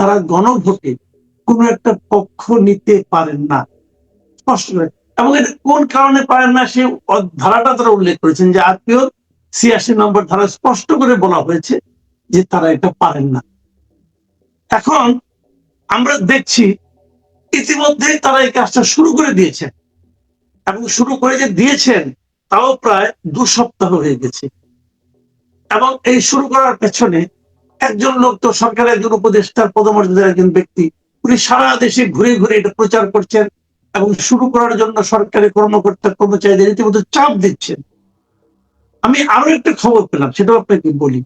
তারা গণভোটে কোনো একটা পক্ষ নিতে পারেন না। স্পষ্ট। এবং এটা কোন কারণে পারেন না সে ধারাটা তারা উল্লেখ করেছেন যে আত্মীয় ছিয়াশি নম্বর ধারা স্পষ্ট করে বলা হয়েছে যে তারা এটা পারেন না। এখন আমরা দেখছি ইতিমধ্যে তারা এই কাজটা শুরু করে দিয়েছেন। এবং শুরু করে যে দিয়েছেন তাও প্রায় দু সপ্তাহ হয়ে গেছে। এবং এই শুরু করার পেছনে একজন লোক তো সরকারের একজন উপদেষ্টার পদমর্যাদার একজন ব্যক্তি। উনি সারা দেশে ঘুরে ঘুরে এটা প্রচার করছেন এবং শুরু করার জন্য সরকারি কর্মকর্তা কর্মচারীদের রীতিমতো চাপ দিচ্ছেন। আমি আরও একটা খবর পেলাম, সেটাও আপনাকে বলি।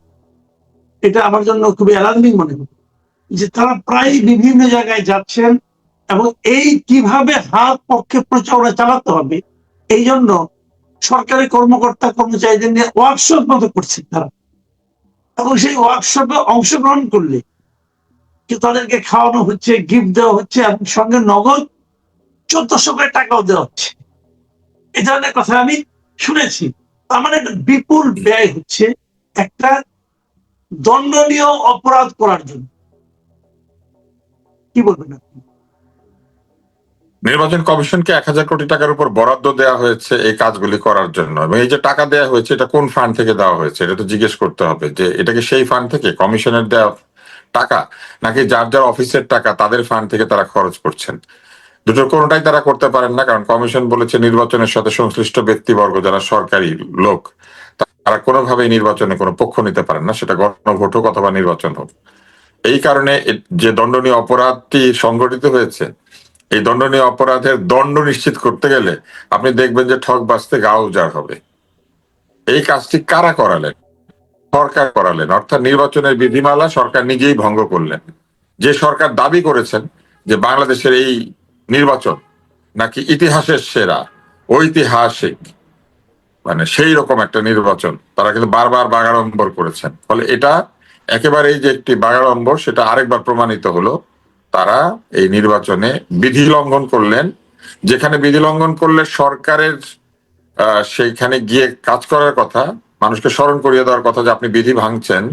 এটা আমার জন্য খুবই অ্যালার্মিং মনে হলো যে তারা প্রায় বিভিন্ন জায়গায় যাচ্ছেন এবং এই কীভাবে হাত পক্ষে প্রচারণা চালাতে হবে, এই জন্য সরকারি কর্মকর্তা কর্মচারীদের নিয়ে ওয়ার্কশপ মতো করছেন তারা। এবং সেই ওয়ার্কশপে অংশগ্রহণ করলে তাদেরকে খাওয়ানো হচ্ছে গিফট দেওয়া হচ্ছে, এবং সঙ্গে নগদ চোদ্দশো করে টাকাও দেওয়া হচ্ছে। এ ধরনের কথা আমি শুনেছি। তার মানে একটা বিপুল ব্যয় হচ্ছে একটা দণ্ডনীয় অপরাধ করার জন্য। কি বলবেন আপনি? নির্বাচন কমিশনকে এক হাজার কোটি টাকার উপর বরাদ্দ দেওয়া হয়েছে এই কাজগুলি করার জন্য। এবং এই যে টাকা দেওয়া হয়েছে, এটা কোন ফান্ড থেকে দেওয়া হয়েছে, এটা তো জিজ্ঞেস করতে হবে যে এটাকে সেই ফান্ড থেকে, কমিশনের দেওয়া টাকা, নাকি যার যার অফিসের টাকা, তাদের ফান্ড থেকে তারা খরচ করছেন? দুটোর কোনোটাই তারা করতে পারেন না, কারণ কমিশন বলেছে নির্বাচনের সাথে সংশ্লিষ্ট ব্যক্তিবর্গ, যারা সরকারি লোক, তারা কোনোভাবেই নির্বাচনে কোনো পক্ষ নিতে পারেন না, সেটা গণভোট হোক অথবা নির্বাচন হোক। এই কারণে যে দণ্ডনীয় অপরাধটি সংঘটিত হয়েছে এই দণ্ডনীয় অপরাধের দণ্ড নিশ্চিত করতে গেলে আপনি দেখবেন যে ঠক বাঁচতে গা উজাড় হবে। এই কাজটি কারা করালেন? সরকার করালেন। অর্থাৎ নির্বাচনের বিধিমালা সরকার নিজেই ভঙ্গ করলেন। যে সরকার দাবি করেছেন যে বাংলাদেশের এই নির্বাচন নাকি ইতিহাসের সেরা, ঐতিহাসিক মানে সেই রকম একটা নির্বাচন তারা কিন্তু বারবার বাগাড়ম্বর করেছেন। ফলে এটা একেবারেই যে একটি বাগাড়ম্বর, সেটা আরেকবার প্রমাণিত হলো তারা এই নির্বাচনে বিধি লঙ্ঘন করলেন। যেখানে বিধি লঙ্ঘন করলে সরকারের সেইখানে গিয়ে কাজ করার কথা, মানুষকে স্মরণ করিয়ে দেওয়ার কথা যে আপনি বিধি ভাঙছেন,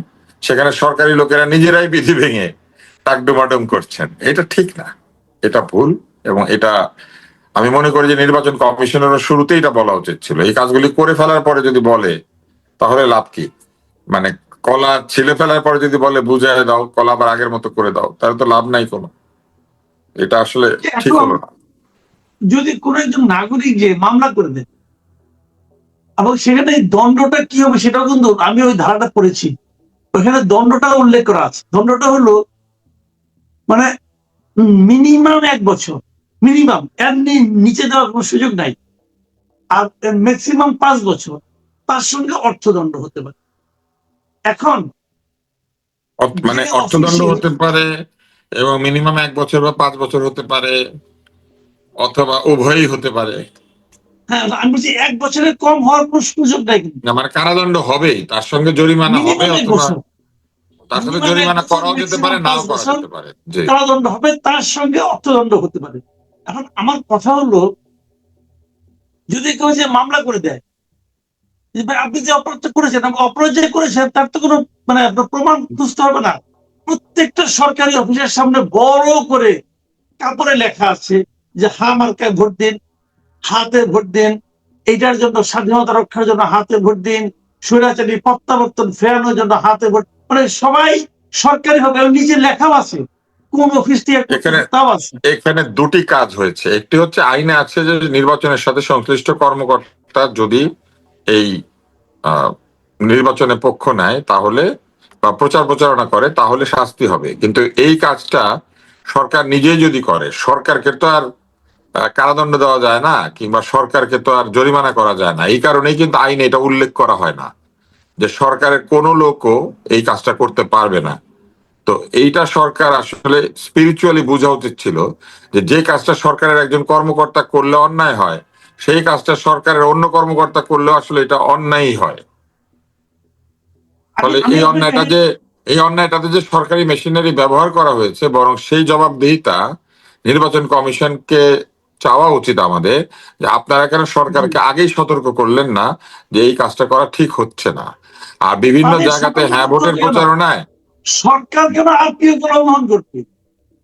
সেখানে সরকারি লোকেরা নিজেরাই বিধি ভেঙে টাকডুমাডুম করছেন। এটা ঠিক না। এটা ভুল এবং এটা আমি মনে করি যে নির্বাচন কমিশনের শুরুতেই এটা বলা উচিত ছিল। এই কাজগুলি করে ফেলার পরে যদি বলে, তাহলে লাভ কি? মানে কলা ছিলে ফেলার পরে যদি বলে বুঝায় দাও কলা আবার আগের মতো করে দাও তাহলে তো লাভ নাই কোনো। এটা আসলে ঠিক হলো না। যদি কোন একজন নাগরিক যে মামলা করে দেন এবং সেখানে দণ্ডটা কি হবে সেটাও কিন্তু আমি ওই ধারাটা পড়েছি। ওখানে দণ্ডটা উল্লেখ করা আছে। দণ্ডটা হলো মানে মিনিমাম এক বছর মিনিমাম এমনি নিচে দেওয়ার কোনো সুযোগ নাই। আর ম্যাক্সিমাম পাঁচ বছর তার সঙ্গে অর্থদণ্ড হতে পারে। এখন মানে অর্থদণ্ড হতে পারে এবং মিনিমাম এক বছর বা পাঁচ বছর হতে পারে অথবা উভয়ই হতে পারে। হ্যাঁ আমি বলছি এক বছরের কম হওয়ার কোনো সুযোগ নাই না মানে কারাদণ্ড হবেই। তার সঙ্গে জরিমানা হবে অথবা তার এক জরিমানা করাও যেতে পারে নাও করা যেতে পারে। কারাদণ্ড হবে তার সঙ্গে অর্থদণ্ড হতে পারে। এখন আমার কথা হলো যদি কেউ যে মামলা করে দেয় আপনি যে অপরাধটা করেছেন অপরাধ যে করেছেন তার তো কোনো মানে প্রমাণ খুঁজতে হবে না। প্রত্যেকটা সরকারি অফিসের সামনে বড় করে কাপড়ে লেখা আছে যে হা মার্কায় ভোট দিন হাতে ভোট দিন এইটার জন্য স্বাধীনতা রক্ষার জন্য হাতে ভোট দিন স্বৈরাচারী প্রত্যাবর্তন ফেরানোর জন্য হাতে ভোট মানে সবাই সরকারি হবে এবং নিচে লেখাও আছে। কোন অফিস থেকে এখানে- তাও আছে? এখানে দুটি কাজ হয়েছে। একটি হচ্ছে আইনে আছে যে নির্বাচনের সাথে সংশ্লিষ্ট কর্মকর্তা যদি এই নির্বাচনে পক্ষ নেয়, তাহলে বা প্রচার প্রচারণা করে, তাহলে শাস্তি হবে। কিন্তু এই কাজটা সরকার নিজেই যদি করে, সরকারকে তো আর কারাদণ্ড দেওয়া যায় না, কিংবা সরকারকে তো আর জরিমানা করা যায় না। এই কারণেই কিন্তু আইনে এটা উল্লেখ করা হয় না, যে সরকারের কোনো লোকও এই কাজটা করতে পারবে না। তো এইটা সরকার আসলে স্পিরিচুয়ালি বোঝা উচিত ছিল, যে যে কাজটা সরকারের একজন কর্মকর্তা করলে অন্যায় হয় সেই কাজটা সরকারের অন্য কর্মকর্তা করলেও আসলে এটা অন্যায়ই হয়। ফলে এই অন্যায়টা যে এই অন্যায়টাতে যে সরকারি মেশিনারি ব্যবহার করা হয়েছে বরং সেই জবাবদিহিতা নির্বাচন কমিশনকে চাওয়া উচিত আমাদের যে আপনারা কেন সরকারকে আগেই সতর্ক করলেন না যে এই কাজটা করা ঠিক হচ্ছে না? আর বিভিন্ন জায়গাতে হ্যাঁ ভোটের প্রচারণায় সরকার কেন আরপিও কে লঙ্ঘন করবে?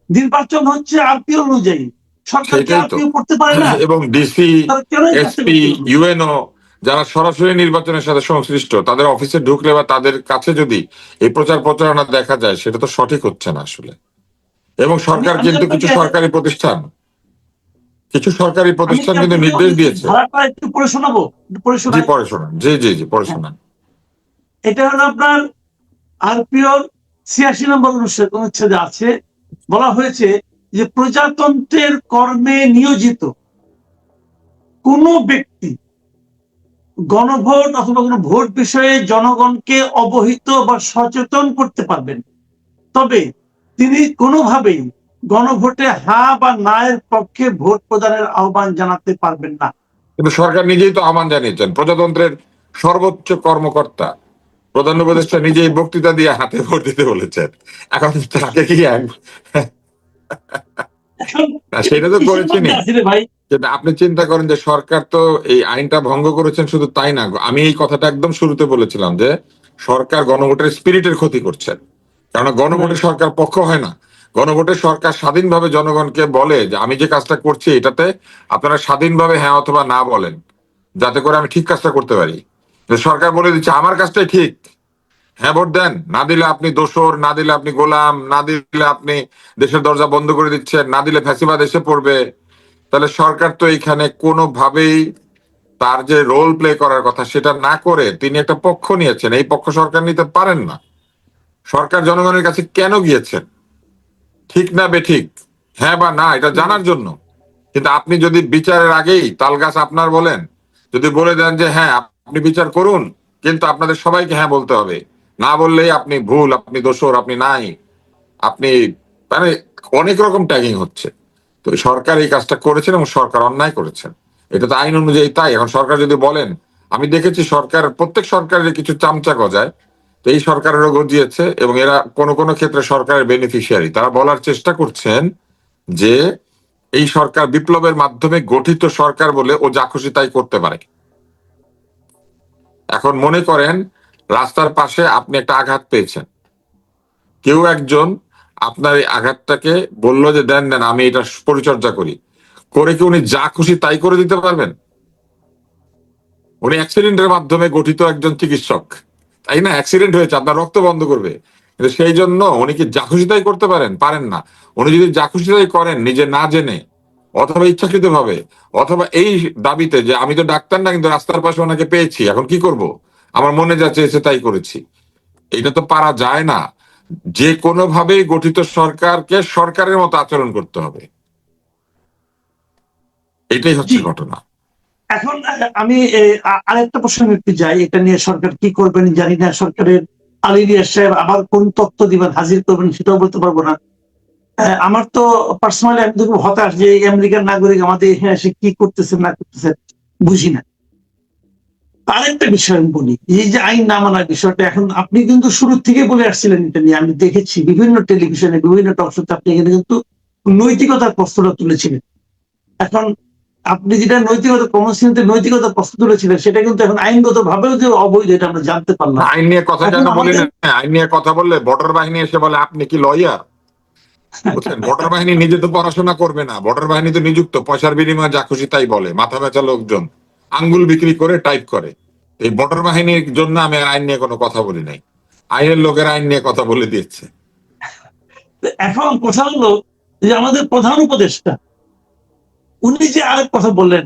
নির্বাচন হচ্ছে আরপিও অনুযায়ী। সরকার করতে পারে না? এবং ডিসি এসপি ইউএনও যারা সরাসরি নির্বাচনের সাথে সংশ্লিষ্ট তাদের অফিসে ঢুকলে বা তাদের কাছে যদি এই প্রচার প্রচারণা দেখা যায় সেটা তো সঠিক হচ্ছে না আসলে। এবং সরকার কিন্তু কিছু সরকারি প্রতিষ্ঠান কিছু সরকারি প্রতিষ্ঠান কিন্তু নির্দেশ দিয়েছে। জি পড়ে শোনান। জি জি জি পড়ে শোনান। এটা হলো আপনার আরপিওর ছিয়াশি নম্বর অনুচ্ছেদে আছে? বলা হয়েছে যে প্রজাতন্ত্রের কর্মে নিয়োজিত কোন ব্যক্তি গণভোট অথবা কোনো ভোট বিষয়ে জনগণকে অবহিত বা সচেতন করতে পারবেন। তবে তিনি কোনোভাবেই গণভোটে হা বা না এর পক্ষে ভোট প্রদানের আহ্বান জানাতে পারবেন না। কিন্তু সরকার নিজেই তো আহ্বান জানিয়েছেন, প্রজাতন্ত্রের সর্বোচ্চ কর্মকর্তা, প্রধান উপদেষ্টা নিজেই বক্তৃতা দিয়ে হাতে ভোট দিতে বলেছেন। এখন তাকে কি সেটা তো যেটা আপনি চিন্তা করেন যে সরকার তো এই আইনটা ভঙ্গ করেছেন শুধু তাই না। আমি এই কথাটা একদম শুরুতে বলেছিলাম যে সরকার গণভোটের স্পিরিটের ক্ষতি করছেন। কারণ গণভোটে সরকার পক্ষ হয় না। গণভোটে সরকার স্বাধীনভাবে জনগণকে বলে যে আমি যে কাজটা করছি এটাতে আপনারা স্বাধীনভাবে হ্যাঁ অথবা না বলেন। যাতে করে আমি ঠিক কাজটা করতে পারি। সরকার বলে দিচ্ছে আমার কাজটাই ঠিক। হ্যাঁ ভোট দেন। না দিলে আপনি দোসর না দিলে আপনি গোলাম, না দিলে আপনি দেশের দরজা বন্ধ করে দিচ্ছেন, না দিলে ফ্যাসিবাদ এসে পড়বে। তাহলে সরকার তো এখানে কোনোভাবেই তার যে রোল প্লে করার কথা সেটা না করে তিনি একটা পক্ষ নিয়েছেন। এই পক্ষ সরকার নিতে পারেন না। সরকার জনগণের কাছে কেন গিয়েছেন? ঠিক না বেঠিক? হ্যাঁ বা না, এটা জানার জন্য। কিন্তু আপনি যদি বিচারের আগেই তালগাছ আপনার বলেন, যদি বলে দেন যে হ্যাঁ আপনি বিচার করুন, কিন্তু আপনাদের সবাইকে হ্যাঁ বলতে হবে। না বললেই আপনি ভুল, আপনি দোষর, আপনি নাই। আপনি মানে অনেক রকম ট্যাগিং হচ্ছে। তো সরকার এই কাজটা করেছেন এবং সরকার অন্যায় করেছেন। এটা তো আইন অনুযায়ী তাই। এখন সরকার যদি বলেন, আমি দেখেছি সরকার, প্রত্যেক সরকারের কিছু চামচা গজায়। তো এই সরকারেরও গজিয়েছে এবং এরা কোনো কোনো ক্ষেত্রে সরকারের বেনিফিশিয়ারি তারা বলার চেষ্টা করছেন যে এই সরকার বিপ্লবের মাধ্যমে গঠিত সরকার বলে ও যা খুশি তাই করতে পারে। এখন মনে করেন রাস্তার পাশে আপনি একটা আঘাত পেয়েছেন। কেউ একজন আপনার এই আঘাতটাকে বলল যে, দেন দেন, আমি এটা পরিচর্যা করি। করে কি উনি যা খুশি তাই করে দিতে পারবেন? উনি অ্যাক্সিডেন্টের মাধ্যমে গঠিত একজন চিকিৎসক। তাই না? অ্যাক্সিডেন্ট হয়েছে, আপনার রক্ত বন্ধ করবে। কিন্তু সেই জন্য উনি কি যা খুশি তাই করতে পারেন? পারেন না। উনি যদি যা খুশি তাই করেন, নিজে না জেনে, অথবা ইচ্ছাকৃত ভাবে অথবা এই দাবিতে যে, আমি তো ডাক্তার না, কিন্তু রাস্তার পাশে ওনাকে পেয়েছি, এখন কি করব? আমার মনে যা চেয়েছে তাই করেছি। এটা তো পারা যায় না। যে কোনো ভাবেই গঠিত সরকারকে সরকারের মতো আচরণ করতে হবে। এটাই হচ্ছে ঘটনা। এখন আমি আরেকটা প্রশ্ন একটু যাই এটা নিয়ে সরকার কি করবেন জানি না। সরকারের আলিরিয়া সাহেব আবার কোন তথ্য দিবেন হাজির করবেন সেটাও বলতে পারব না। আমার তো পার্সোনালি আমি হতাশ যে আমেরিকার নাগরিক আমাদের এখানে এসে কি করতেছেন না করতেছেন বুঝি না। আরেকটা বিষয় আমি বলি এই যে আইন না মানার বিষয়টা এখন আপনি কিন্তু শুরু থেকে বলে আসছিলেন এটা নিয়ে আমি দেখেছি বিভিন্ন টেলিভিশনে বিভিন্ন টক শোতে আপনি এখানে কিন্তু নৈতিকতার প্রশ্নটা তুলেছিলেন। এখন আপনি যেটা নৈতিকতা কর্মসূচিতে নৈতিকতা প্রশ্ন তুলেছিলেন সেটা কিন্তু এখন আইনগত ভাবেও যে অবৈধ এটা আমরা জানতে পারলাম। আইন নিয়ে কথা যেন বলি না আইন নিয়ে কথা বললে বর্ডার বাহিনী এসে বলে আপনি কি লয়ার বুঝছেন? বর্ডার বাহিনী নিজে তো পড়াশোনা করবে না বর্ডার বাহিনী তো নিযুক্ত পয়সার বিনিময়ে যা খুশি তাই বলে মাথা বেচা লোকজন। আঙ্গুল বিক্রি করে টাইপ করে। এই বর্ডার বাহিনীর জন্য আমি আইন নিয়ে কোনো কথা বলি নাই। আইনের লোকের আইন নিয়ে কথা বলে দিচ্ছে এখন কথা হলো যে আমাদের প্রধান উপদেষ্টা, উনি যে আরেক কথা বললেন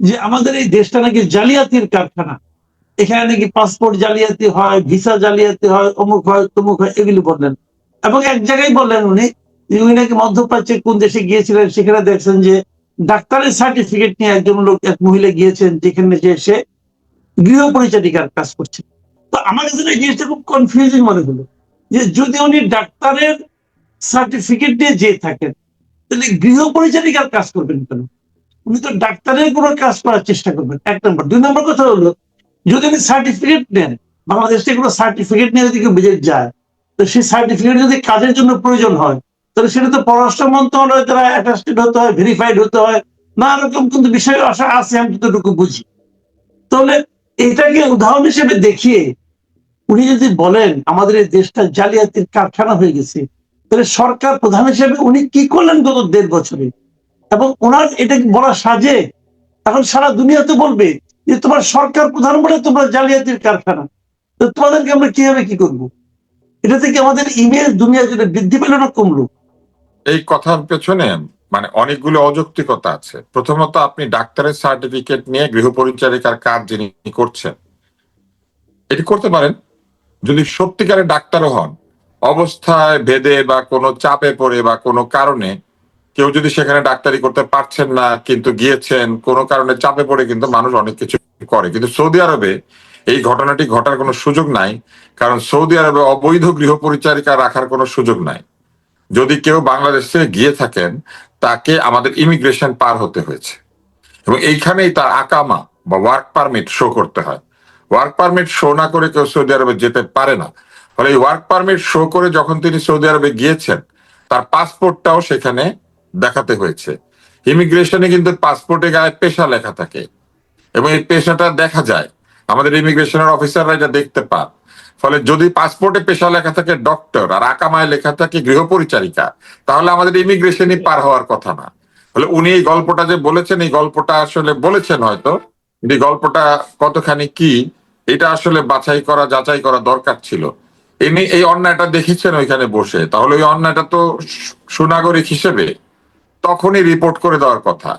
যে আমাদের এই দেশটা নাকি জালিয়াতির কারখানা। এখানে নাকি পাসপোর্ট জালিয়াতি হয় ভিসা জালিয়াতি হয়, অমুক হয়, তমুক হয়, এগুলি বললেন। এবং এক জায়গায় বললেন উনি উনি নাকি মধ্যপ্রাচ্যে কোন দেশে গিয়েছিলেন, সেখানে দেখছেন যে ডাক্তারের সার্টিফিকেট নিয়ে একজন লোক, এক মহিলা গিয়েছেন, যেখানে যে সে গৃহ পরিচারিকার কাজ করছে। তো আমার কাছে এই জিনিসটা খুব কনফিউজিং মনে হলো, যে যদি উনি ডাক্তারের সার্টিফিকেট নিয়ে যেয়ে থাকেন, তাহলে গৃহ পরিচারিকার কাজ করবেন কেন? উনি তো ডাক্তারের কোনো কাজ করার চেষ্টা করবেন। এক নম্বর। দুই নম্বর কথা হলো, যদি উনি সার্টিফিকেট নেন, বাংলাদেশ থেকে কোনো সার্টিফিকেট নিয়ে যদি কেউ বিদেশ যায়, তো সেই সার্টিফিকেট যদি কাজের জন্য প্রয়োজন হয় তাহলে সেটা তো পররাষ্ট্র মন্ত্রণালয় দ্বারা অ্যাটাস্টেড হতে হয় ভেরিফাইড হতে হয়। নানা রকম কিন্তু বিষয় আশা আছে, আমি যতটুকু বুঝি। তাহলে এটাকে উদাহরণ হিসেবে দেখিয়ে উনি যদি বলেন, আমাদের এই দেশটা জালিয়াতির কারখানা হয়ে গেছে, তাহলে সরকার প্রধান হিসেবে উনি কি করলেন গত দেড় বছরে? এবং ওনার এটা বলা সাজে? এখন সারা দুনিয়া তো বলবে যে, তোমার সরকার প্রধান বলে তোমরা জালিয়াতির কারখানা। তো তোমাদেরকে আমরা কীভাবে কি করব? এটা থেকে আমাদের ইমেজ দুনিয়া জুড়ে বৃদ্ধি পেল না কমলো। এই কথার পেছনে মানে অনেকগুলো অযৌক্তিকতা আছে। প্রথমত আপনি ডাক্তারের সার্টিফিকেট নিয়ে গৃহ পরিচারিকার কাজ যিনি করছেন, এটি করতে পারেন। যদি সত্যিকারের ডাক্তারও হন, অবস্থায়, ভেদে বা কোনো চাপে পড়ে বা কোনো কারণে কেউ যদি সেখানে ডাক্তারি করতে পারছেন না, কিন্তু গিয়েছেন, কোনো কারণে চাপে পড়ে কিন্তু মানুষ অনেক কিছু করে। কিন্তু সৌদি আরবে এই ঘটনাটি ঘটার কোনো সুযোগ নাই, কারণ সৌদি আরবে অবৈধ গৃহ পরিচারিকা রাখার কোনো সুযোগ নাই। যদি কেউ বাংলাদেশে গিয়ে থাকেন, তাকে আমাদের ইমিগ্রেশন পার হতে হয়েছে। এবং এইখানেই তার আকামা বা ওয়ার্ক পারমিট শো করতে হয়। ওয়ার্ক পারমিট শো না করে কেউ সৌদি আরবে যেতে পারে না। ফলে এই ওয়ার্ক পারমিট শো করে যখন তিনি সৌদি আরবে গিয়েছেন, তার পাসপোর্টটাও সেখানে দেখাতে হয়েছে। ইমিগ্রেশনে কিন্তু পাসপোর্টে গায়ে পেশা লেখা থাকে। এবং এই পেশাটা দেখা যায়। আমাদের ইমিগ্রেশনের অফিসাররা এটা দেখতে পান। ফলে যদি পাসপোর্টে পেশা লেখা থাকে ডক্টর আর আকামায় লেখা থাকে গৃহ পরিচারিকা তাহলে আমাদের ইমিগ্রেশনই পার হওয়ার কথা না। ফলে উনি এই গল্পটা যে বলেছেন, এই গল্পটা আসলে বলেছেন হয়তো এই গল্পটা কতখানি কি, এটা আসলে বাছাই করা, যাচাই করা দরকার ছিল। ইনি এই অন্যায়টা দেখেছেন ওইখানে বসে, তাহলে ওই অন্যায়টা তো সুনাগরিক হিসেবে তখনই রিপোর্ট করে দেওয়ার কথা।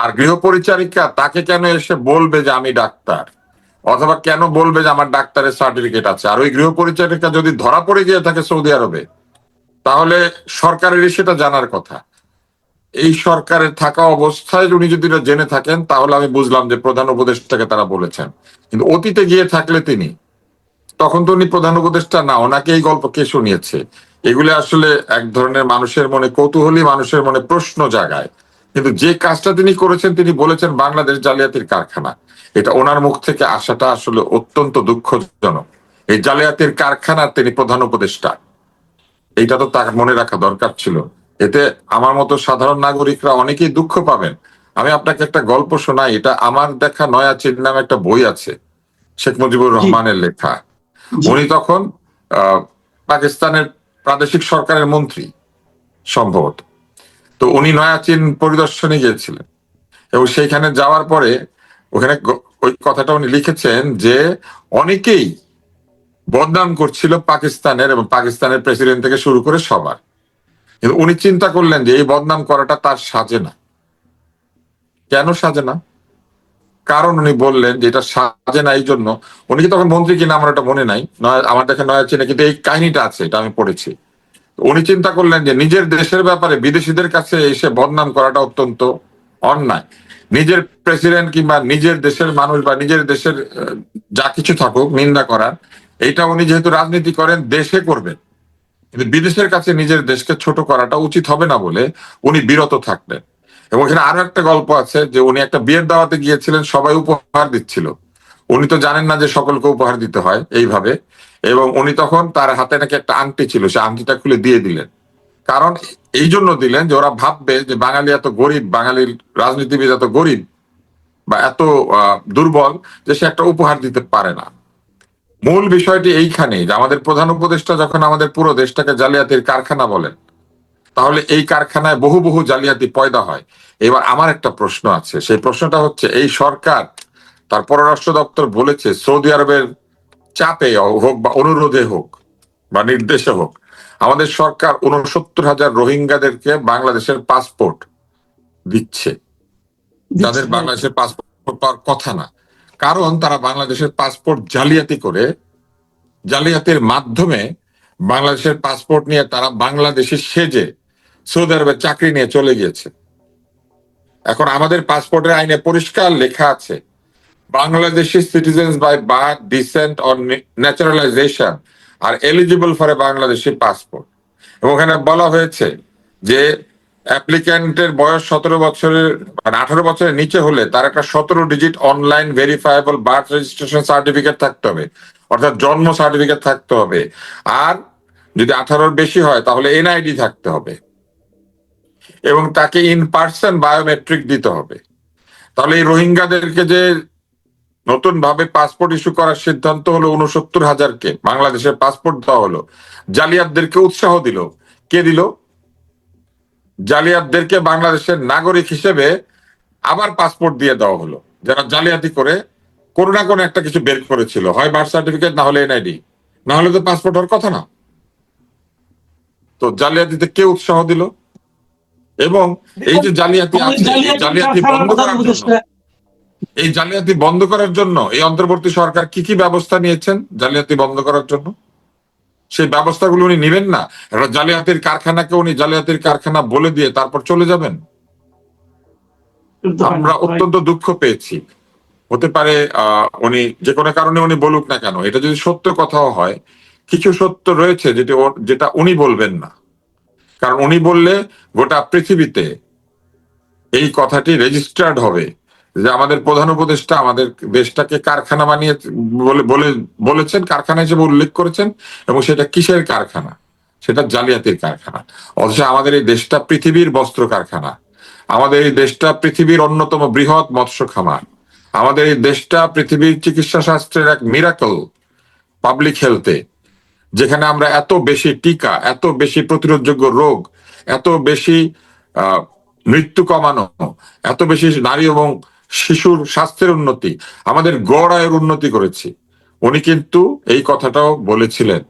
আর গৃহ পরিচারিকা তাকে কেন এসে বলবে যে আমি ডাক্তার? অথবা কেন বলবে যে আমার ডাক্তারের সার্টিফিকেট আছে? আর ওই গৃহ পরিচারিকা যদি ধরা পড়ে গিয়ে থাকে সৌদি আরবে, তাহলে সরকারেরই সেটা জানার কথা। এই সরকারের থাকা অবস্থায় উনি যদি জেনে থাকেন, তাহলে আমি বুঝলাম যে প্রধান উপদেষ্টাকে তারা বলেছেন। কিন্তু অতীতে গিয়ে থাকলে তিনি, তখন তো উনি প্রধান উপদেষ্টা না, ওনাকে এই গল্প কে শুনিয়েছে? এগুলি আসলে এক ধরনের মানুষের মনে কৌতূহলী, মানুষের মনে প্রশ্ন জাগায়। কিন্তু যে কাজটা তিনি করেছেন, তিনি বলেছেন বাংলাদেশ জালিয়াতির কারখানা। এটা ওনার মুখ থেকে আসাটা আসলে অত্যন্ত দুঃখজনক। এই জালিয়াতির কারখানার তিনি প্রধান উপদেষ্টা। এইটা তো তার মনে রাখা দরকার ছিল। এতে আমার মতো সাধারণ নাগরিকরা অনেকেই দুঃখ পাবেন। আমি আপনাকে একটা গল্প শোনাই। এটা আমার দেখা নয়া চিন নামে একটা বই আছে শেখ মুজিবুর রহমানের লেখা। উনি তখন আহ, পাকিস্তানের প্রাদেশিক সরকারের মন্ত্রী সম্ভবত। তো উনি নয়া চীন পরিদর্শনে গিয়েছিলেন। এবং সেইখানে যাওয়ার পরে ওখানে ওই কথাটা উনি লিখেছেন যে অনেকেই বদনাম করছিল পাকিস্তানের এবং পাকিস্তানের প্রেসিডেন্ট থেকে শুরু করে সবার। কিন্তু উনি চিন্তা করলেন যে এই বদনাম করাটা তার সাজে না। কেন সাজে না? কারণ উনি বললেন যে এটা সাজে না এই জন্য উনি কি তখন মন্ত্রী কিনা আমার ওটা মনে নাই। আমার দেখে নয়া চিনে, কিন্তু এই কাহিনীটা আছে, এটা আমি পড়েছি। উনি চিন্তা করলেন যে নিজের দেশের ব্যাপারে বিদেশিদের কাছে এসে বদনাম করাটা অত্যন্ত অন্যায়। নিজের প্রেসিডেন্ট কিংবা নিজের দেশের মানুষ বা নিজের দেশের যা কিছু থাকুক, নিন্দা করার, এইটা উনি যেহেতু রাজনীতি করেন, দেশে করবেন। কিন্তু বিদেশের কাছে নিজের দেশকে ছোট করাটা উচিত হবে না বলে উনি বিরত থাকলেন। এবং এখানে আরও একটা গল্প আছে যে উনি একটা বিয়ের দাওয়াতে গিয়েছিলেন, সবাই উপহার দিচ্ছিল। উনি তো জানেন না যে সকলকে উপহার দিতে হয় এইভাবে। এবং উনি তখন তার হাতে নাকি একটা আংটি ছিল, সে আংটিটা খুলে দিয়ে দিলেন। কারণ এই জন্য দিলেন যে ওরা ভাববে যে বাঙালি এত গরিব, বাঙালির রাজনীতিবিদ এত গরিব বা এত দুর্বল যে সে একটা উপহার দিতে পারে না। মূল বিষয়টি এইখানেই যে আমাদের প্রধান উপদেষ্টা যখন আমাদের পুরো দেশটাকে জালিয়াতির কারখানা বলেন, তাহলে এই কারখানায় বহু বহু জালিয়াতি পয়দা হয়। এবার আমার একটা প্রশ্ন আছে, সেই প্রশ্নটা হচ্ছে এই সরকার তার পররাষ্ট্র দপ্তর বলেছে সৌদি আরবের চাপে হোক বা অনুরোধে হোক বা নির্দেশে হোক আমাদের সরকার উনসত্তর হাজার রোহিঙ্গাদেরকে বাংলাদেশের পাসপোর্ট দিচ্ছে। যাদের বাংলাদেশের পাসপোর্ট পাওয়ার কথা না। কারণ তারা বাংলাদেশের পাসপোর্ট জালিয়াতি করে জালিয়াতির মাধ্যমে বাংলাদেশের পাসপোর্ট নিয়ে তারা বাংলাদেশে সেজে সৌদি আরবে চাকরি নিয়ে চলে গিয়েছে। এখন আমাদের পাসপোর্টের আইনে পরিষ্কার লেখা আছে Bangladeshi citizens by birth descent or naturalisation are eligible for a Bangladeshi passport এবং ওখানে বলা হয়েছে যে অ্যাপ্লিক্যান্টের বয়স সতেরো বছরের মানে আঠারো বছরের নিচে হলে তার একটা সতেরো digit online verifiable birth registration certificate থাকতে হবে। অর্থাৎ জন্ম সার্টিফিকেট থাকতে হবে। আর যদি আঠারোর বেশি হয়, তাহলে এনআইডি থাকতে হবে। এবং তাকে ইন পার্সন বায়োমেট্রিক দিতে হবে। তাহলে এই রোহিঙ্গাদেরকে যে নতুন ভাবে পাসপোর্ট ইস্যু করার সিদ্ধান্ত হলো উনসত্তর হাজারকে। বাংলাদেশের পাসপোর্ট দেওয়া হলো। জালিয়াতদেরকে উৎসাহ দিল। কে দিল? জালিয়াতদেরকে বাংলাদেশের নাগরিক হিসেবে আবার পাসপোর্ট দিয়ে দেওয়া হলো। যারা জালিয়াতি করে কোনো না কোনো একটা কিছু বের করেছিল। হয় বার্থ সার্টিফিকেট না হলে এনআইডি না হলে তো পাসপোর্ট হওয়ার কথা না। তো জালিয়াতিতে কে উৎসাহ দিল? এবং এই যে জালিয়াতি আছে জালিয়াতি বন্ধ করার জন্য এই জালিয়াতি বন্ধ করার জন্য এই অন্তর্বর্তী সরকার কি কি ব্যবস্থা নিয়েছেন জালিয়াতি বন্ধ করার জন্য? সেই ব্যবস্থাগুলো উনি নেবেন না? একটা জালিয়াতির কারখানাকে উনি জালিয়াতির কারখানা বলে দিয়ে তারপর চলে যাবেন? আমরা অত্যন্ত দুঃখ পেয়েছি। হতে পারে আহ, উনি যে কোনো কারণে উনি বলুক না কেন এটা যদি সত্য কথাও হয় কিছু সত্য রয়েছে যেটা যেটা উনি বলবেন না। কারণ উনি বললে গোটা পৃথিবীতে এই কথাটি রেজিস্টার্ড হবে। যে আমাদের প্রধান উপদেষ্টা আমাদের দেশটাকে কারখানা বানিয়ে বলে বলে, বলেছেন, কারখানা হিসেবে উল্লেখ করেছেন, এবং সেটা কিসের কারখানা? সেটা জালিয়াতির কারখানা। অথচ আমাদের এই দেশটা পৃথিবীর বস্ত্র কারখানা। আমাদের এই দেশটা পৃথিবীর অন্যতম বৃহৎ মৎস্য খামার। আমাদের এই দেশটা পৃথিবীর চিকিৎসা শাস্ত্রের এক মিরাকল পাবলিক হেলথে যেখানে আমরা এত বেশি টিকা, এত বেশি প্রতিরোধযোগ্য রোগ, এত বেশি মৃত্যু কমানো, এত বেশি নারী এবং শিশুর স্বাস্থ্যের উন্নতি আমাদের গড় আয়ের উন্নতি করেছি। উনি কিন্তু এই কথাটাও বলেছিলেন।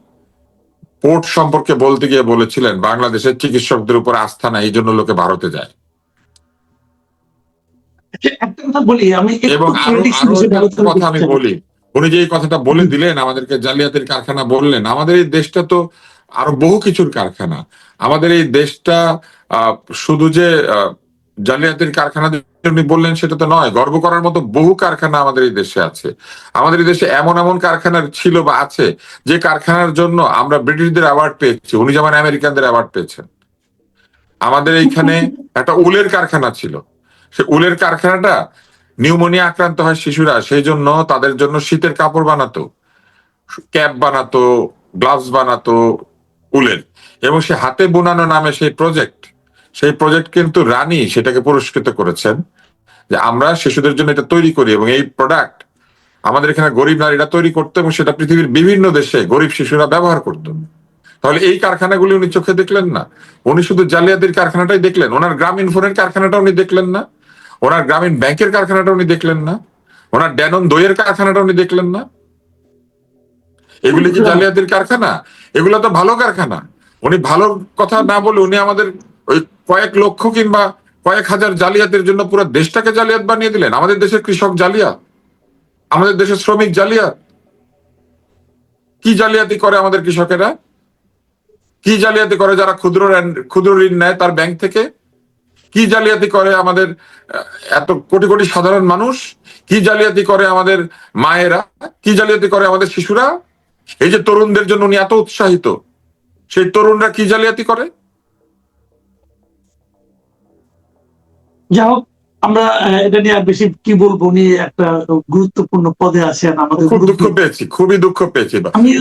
পোর্ট সম্পর্কে বলতে গিয়ে বলেছিলেন বাংলাদেশের চিকিৎসকদের উপর আস্থা নাই এই জন্য লোকে ভারতে যায়। একটা কথা বলি আমি এবং কথা আমি বলি। উনি যে এই কথাটা বলে দিলেন আমাদেরকে জালিয়াতির কারখানা বললেন আমাদের এই দেশটা তো আরও বহু কিছুর কারখানা। আমাদের এই দেশটা আহ, শুধু যে আহ, জালিয়াতির কারখানা উনি বললেন, সেটা তো নয়। গর্ব করার মতো বহু কারখানা আমাদের এই দেশে আছে। আমাদের এই দেশে এমন এমন কারখানা ছিল বা আছে, যে কারখানার জন্য আমরা ব্রিটিশদের অ্যাওয়ার্ড পেয়েছি। উনি যেমন আমেরিকানদের অ্যাওয়ার্ড পেয়েছেন। আমাদের এইখানে একটা উলের কারখানা ছিল। সে উলের কারখানাটা নিউমোনিয়া আক্রান্ত হয় শিশুরা, সেই জন্য তাদের জন্য শীতের কাপড় বানাতো, ক্যাপ বানাতো গ্লাভস বানাতো উলের। এবং সে হাতে বোনানো নামে সেই প্রজেক্ট সেই প্রজেক্ট কিন্তু রানী সেটাকে পুরস্কৃত করেছেন যে আমরা শিশুদের জন্য এটা তৈরি করি এবং এই প্রোডাক্ট আমাদের এখানে গরিব নারীরা তৈরি করতো এবং সেটা পৃথিবীর বিভিন্ন দেশে গরিব শিশুরা ব্যবহার করতো। তাহলে এই কারখানাগুলি উনি চোখে দেখলেন না? উনি শুধু জালিয়াতির কারখানাটাই দেখলেন? ওনার গ্রামীণ ফোনের কারখানাটা উনি দেখলেন না? ওনার গ্রামীণ ব্যাংকের কারখানাটা উনি দেখলেন না? ওনার ড্যানন দইয়ের কারখানাটা উনি দেখলেন না? এগুলি কি জালিয়াতির কারখানা? এগুলো তো ভালো কারখানা। উনি ভালো কথা না বলে উনি আমাদের ওই কয়েক লক্ষ কিংবা কয়েক হাজার জালিয়াতের জন্য পুরো দেশটাকে জালিয়াত বানিয়ে দিলেন। আমাদের দেশের কৃষক জালিয়াত, আমাদের দেশের শ্রমিক জালিয়াত। কি জালিয়াতি করে আমাদের কৃষকেরা? কি জালিয়াতি করে যারা ক্ষুদ্র ক্ষুদ্র ঋণ নেয় তার ব্যাংক থেকে? কি জালিয়াতি করে আমাদের এত কোটি কোটি সাধারণ মানুষ? কি জালিয়াতি করে আমাদের মায়েরা? কি জালিয়াতি করে আমাদের শিশুরা? এই যে তরুণদের জন্য উনি এত উৎসাহিত, সেই তরুণরা কি জালিয়াতি করে? যাই হোক আমরা এটা নিয়ে আর বেশি কি বলব? উনি একটা গুরুত্বপূর্ণ পদে আছেন আমাদের খুব দুঃখ পেয়েছি খুবই দুঃখ পেয়েছি।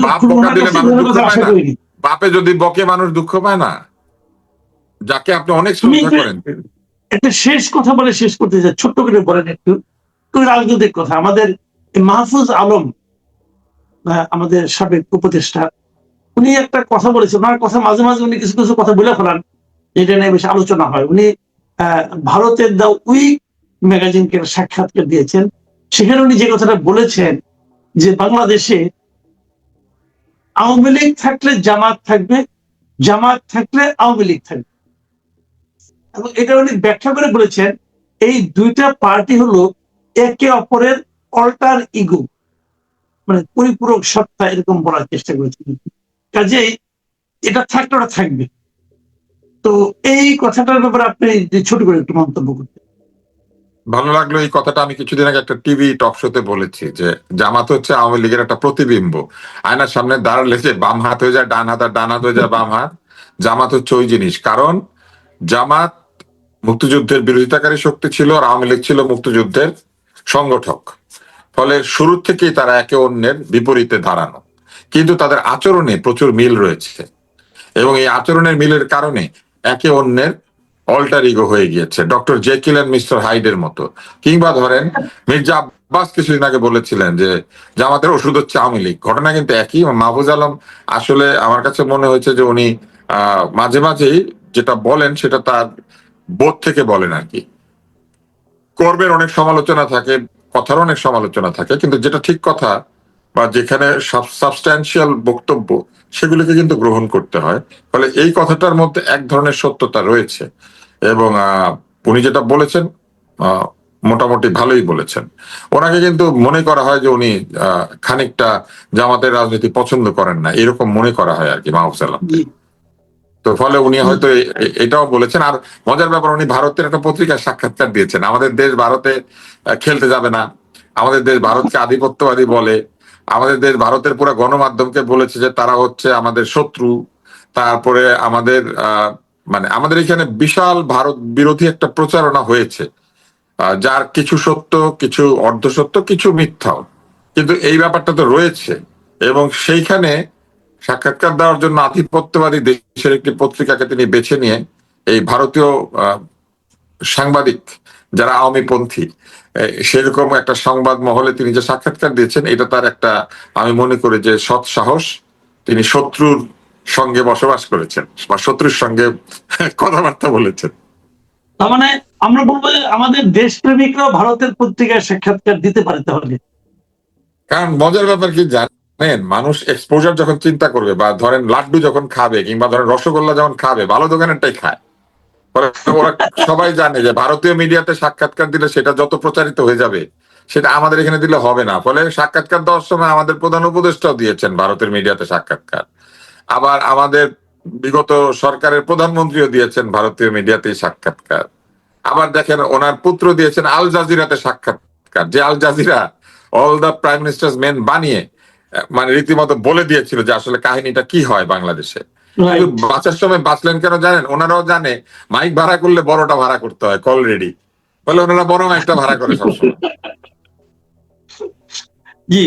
বাপ বকা দিলে মানুষ দুঃখ পায় না। বাপে যদি বকে মানুষ দুঃখ পায় না। যাকে আপনি অনেক শ্রদ্ধা করেন। একটা শেষ কথা বলে শেষ করতে চাই ছোট্ট করে বলেন একটু। রাজনৈতিক কথা। আমাদের মাহফুজ আলম আমাদের সাবেক উপদেষ্টা উনি একটা কথা বলেছেন। ওনার কথা মাঝে মাঝে উনি কিছু কিছু কথা বলে ফেলান যেটা নিয়ে বেশি আলোচনা হয়। উনি ভারতের দা উইক ম্যাগাজিনকে সাক্ষাৎকার দিয়েছেন। সেখানে উনি যে কথাটা বলেছেন যে বাংলাদেশে আওয়ামী লীগ থাকলে জামাত থাকবে, জামাত থাকলে আওয়ামী লীগ থাকবে। এবং এটা উনি ব্যাখ্যা করে বলেছেন, এই দুইটা পার্টি হলো একে অপরের অল্টার ইগো মানে পরিপূরক সত্তা, এরকম বলার চেষ্টা করেছেন। কাজেই এটা থাকলে ওটা থাকবে। তো এই কথাটার ব্যাপারে আপনি ছোট করে একটু মন্তব্য করতে ভালো লাগল এই কথাটা। আমি কিছুদিন আগে একটা টিভি টক শোতে বলেছি যে জামাত হচ্ছে আওয়ামী লীগের একটা প্রতিবিম্ব। আয়নার সামনে দাঁড়ালে যে বাম হাত হয়ে যায়, ডান হাত আর ডান হাত হয়ে যায়, বাম হাত। জামাত হচ্ছে ওই জিনিস। কারণ জামাত মুক্তিযুদ্ধের বিরোধিতাকারী শক্তি ছিল আর আওয়ামী লীগ ছিল মুক্তিযুদ্ধের সংগঠক। ফলে শুরু থেকেই তারা একে অন্যের বিপরীতে দাঁড়ানো। কিন্তু তাদের আচরণে প্রচুর মিল রয়েছে। এবং এই আচরণের মিলের কারণে একে অন্যের অল্টার ইগো হয়ে গিয়েছে। ডক্টর জেকিল অ্যান্ড মিস্টার হাইডের মতো। কিংবা ধরেন মির্জা আব্বাস কিছুদিন আগে বলেছিলেন যে জামাতের ওষুধ হচ্ছে আওয়ামী লীগ। ঘটনা কিন্তু একই। মাহফুজ আলম আসলে আমার কাছে মনে হয়েছে যে উনি মাঝে মাঝেই যেটা বলেন সেটা তার বোধ থেকে বলেন আর কি। কর্মের অনেক সমালোচনা থাকে, কথার অনেক সমালোচনা থাকে, কিন্তু যেটা ঠিক কথা বা যেখানে সাবস্ট্যান্সিয়াল বক্তব্য, সেগুলিকে কিন্তু গ্রহণ করতে হয়। ফলে এই কথাটার মধ্যে এক ধরনের সত্যতা রয়েছে এবং উনি যেটা বলেছেন মোটামুটি ভালোই বলেছেন। ওনাকে কিন্তু মনে করা হয় যে উনি খানিকটা জামাতের রাজনীতি পছন্দ করেন না। এরকম মনে করা হয় আর কি আলম জি তো ফলে উনি হয়তো এটাও বলেছেন। আর মজার ব্যাপার, উনি ভারতের একটা পত্রিকায় সাক্ষাৎকার দিয়েছেন। আমাদের দেশ ভারতে খেলতে যাবে না। আমাদের দেশ ভারতকে আধিপত্যবাদী বলে। আমাদের দেশ ভারতের পুরো গণমাধ্যমকে বলেছে যে তারা হচ্ছে আমাদের শত্রু। তারপরে আমাদের মানে আমাদের এখানে বিশাল ভারত বিরোধী একটা প্রচারণা হয়েছে। যার কিছু সত্য, কিছু অর্ধসত্য, কিছু মিথ্যাও কিন্তু এই ব্যাপারটা তো রয়েছে। এবং সেইখানে সাক্ষাৎকার দেওয়ার জন্য আধিপত্যবাদী দেশের একটি পত্রিকাকে তিনি বেছে নিয়ে এই ভারতীয় সাংবাদিক যারা আওয়ামী পন্থী সেরকম একটা সংবাদ মহলে তিনি যে সাক্ষাৎকার দিয়েছেন এটা তার একটা আমি মনে করি যে সৎ সাহস। তিনি শত্রুর সঙ্গে বসবাস করেছেন বা শত্রুর সঙ্গে কথাবার্তা বলেছেন। তার মানে আমরা বলব যে আমাদের দেশপ্রেমিকরাও ভারতের পত্রিকায় সাক্ষাৎকার দিতে পারে তাহলে। কারণ মজার ব্যাপার কি জানেন মানুষ এক্সপোজার যখন চিন্তা করবে বা ধরেন লাড্ডু যখন খাবে কিংবা ধরেন রসগোল্লা যখন খাবে ভালো দোকানেরটাই খায়। সবাই জানে যে ভারতীয় মিডিয়াতে সাক্ষাৎকার দিলে সেটা যত প্রচারিত হয়ে যাবে, সেটা আমাদের এখানে দিলে হবে না। ফলে সাক্ষাৎকার দেওয়ার সময় আমাদের প্রধান উপদেষ্টাও দিয়েছেন ভারতের মিডিয়াতে সাক্ষাৎকার। আবার আমাদের বিগত সরকারের প্রধানমন্ত্রীও দিয়েছেন ভারতীয় মিডিয়াতে সাক্ষাৎকার। আবার দেখেন ওনার পুত্র দিয়েছেন আল জাজিরাতে সাক্ষাৎকার। যে Al Jazeera all the prime minister men বানিয়ে মানে রীতিমতো বলে দিয়েছিল যে আসলে কাহিনীটা কি হয় বাংলাদেশে। বাঁচার সময় বাঁচলেন কেন জানেন? ওনারাও জানে মাইক ভাড়া করলে বড়টা ভাড়া করতে হয় কল রেডি বলে ওনারা বড় মাইকটা ভাড়া করে সবসময়। জি।